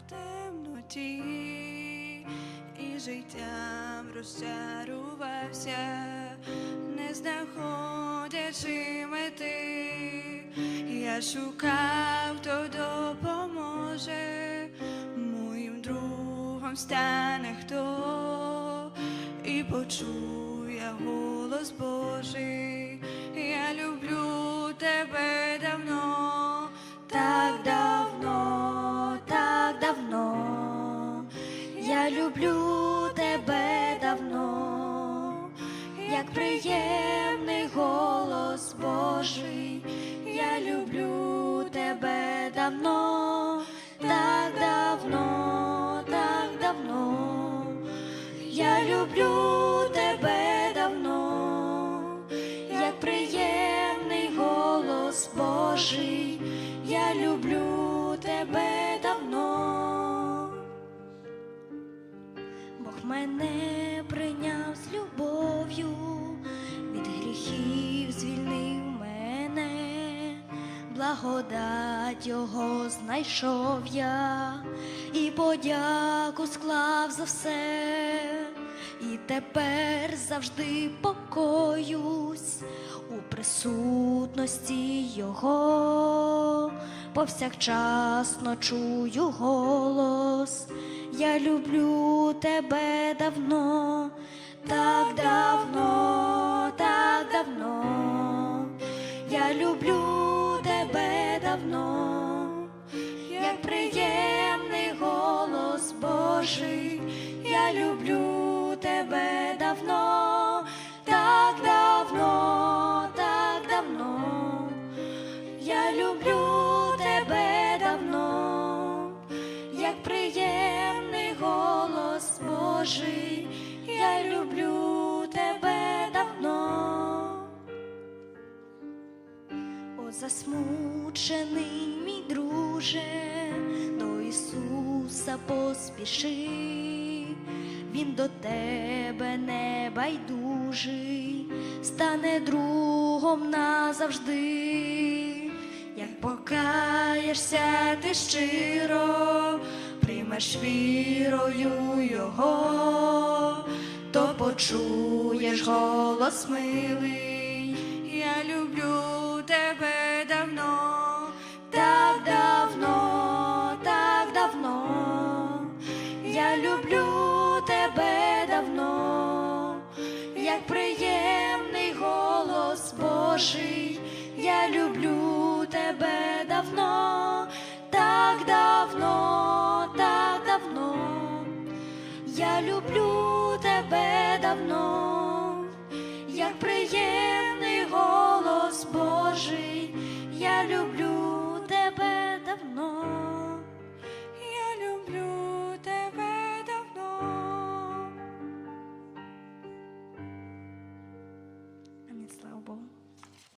в темноті і життям розчарувався, не знаходячи мети, я шукав, хто допоможе, моїм другом стане хто і почує голос Божий. Я люблю тебе Люблю тебе давно, як приємний голос Божий. Я люблю тебе давно, так давно, так давно. Я люблю мене прийняв з любов'ю, від гріхів звільнив мене, благодать його знайшов я, і подяку склав за все, і тепер завжди покоюсь у присутності Його, повсякчасно чую голос. Я люблю тебе давно, так давно, так давно. Я люблю тебе давно, як приємний голос Божий. Я люблю засмучений мій друже, до Ісуса поспіши, Він до тебе не байдужий, стане другом назавжди. Як покаєшся ти щиро, приймеш вірою Його, то почуєш голос милий. Я люблю Божий. Я люблю тебе давно, так давно, так давно. Я люблю тебе давно, як приємний голос Божий.